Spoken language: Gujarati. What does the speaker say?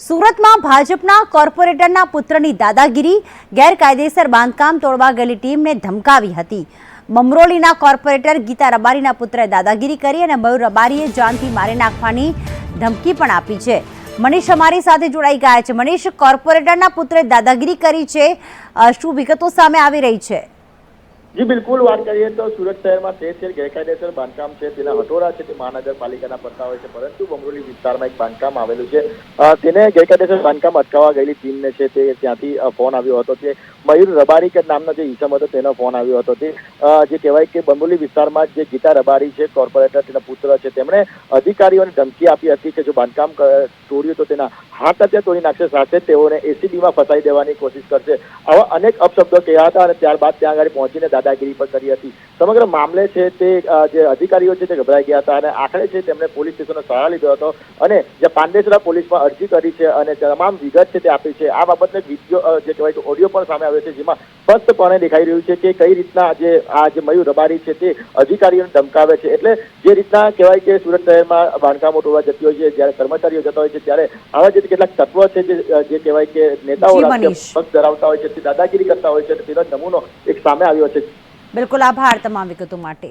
સુરતમાં ભાજપના કોર્પોરેટરના પુત્રની દાદાગીરી, ગેરકાયદેસર બાંધકામ તોડવા ગયેલી ટીમને ધમકાવી હતી. મમરોલીના કોર્પોરેટર ગીતા રબારીના પુત્રે દાદાગીરી કરી અને મયુર રબારીએ જાનથી મારી નાખવાની ધમકી પણ આપી છે. મનીષ અમારી સાથે જોડાઈ ગયા છે. મનીષ, કોર્પોરેટરના પુત્રે દાદાગીરી કરી છે. શું વિગતો સામે આવી રહી છે? જી, બિલકુલ, વાત કરીએ તો સુરત શહેરમાં તે છે ગેરકાયદેસર બાંધકામ છે. તેના હટોરા છે તે મહાનગરપાલિકાના પડતા હોય છે, પરંતુ બમરોલી વિસ્તારમાં એક બાંધકામ આવેલું છે. તેને ગેરકાયદેસર બાંધકામ અટકાવવા ગયેલી ટીમને છે તે ત્યાંથી ફોન આવ્યો હતો. તે મયુર રબારી નામનો જે ઈસમ હતો તેનો ફોન આવ્યો હતો. તે જે કહેવાય કે બમરોલી વિસ્તારમાં જે ગીતા રબારી છે, કોર્પોરેટર, તેના પુત્ર છે, તેમણે અધિકારીઓને ધમકી આપી હતી કે જો બાંધકામ તોડ્યું તો તેના હાથ અત્યારે તોડી નાખશે, સાથે જ તેઓને એસીબીમાં ફસાઈ દેવાની કોશિશ કરશે. આવા અનેક અપશબ્દો કહ્યા હતા અને ત્યારબાદ ત્યાં આગળ પહોંચીને દાદાગીરી પણ કરી હતી. સમગ્ર મામલે છે તે જે અધિકારીઓ છે તે ગભરાઈ ગયા હતા અને આખરે છે તેમણે પોલીસ સ્ટેશનનો સહારો લીધો હતો અને જે પાંડેસરા પોલીસમાં અરજી કરી છે અને તમામ વિગત છે તે આપી છે. આ બાબતને વીડિયો જે કહેવાય ઓડિયો પણ સામે આવ્યો છે, જેમાં સ્પષ્ટપણે દેખાઈ રહ્યું છે કે કઈ રીતના જે આ જે મયુર રબારી છે તે અધિકારીઓને ધમકાવે છે. એટલે જે રીતના કહેવાય કે સુરત શહેરમાં બાંધકામો તોડવા જતી હોય છે જ્યારે કર્મચારીઓ જતા હોય છે ત્યારે આવા જે કેટલાક તત્વો છે જે કહેવાય કે નેતાઓ પક્ષ ધરાવતા હોય છે તે દાદાગીરી કરતા હોય છે તેનો નમૂનો એક સામે આવ્યો છે. બિલકુલ આભાર તમામ વિગતો માટે.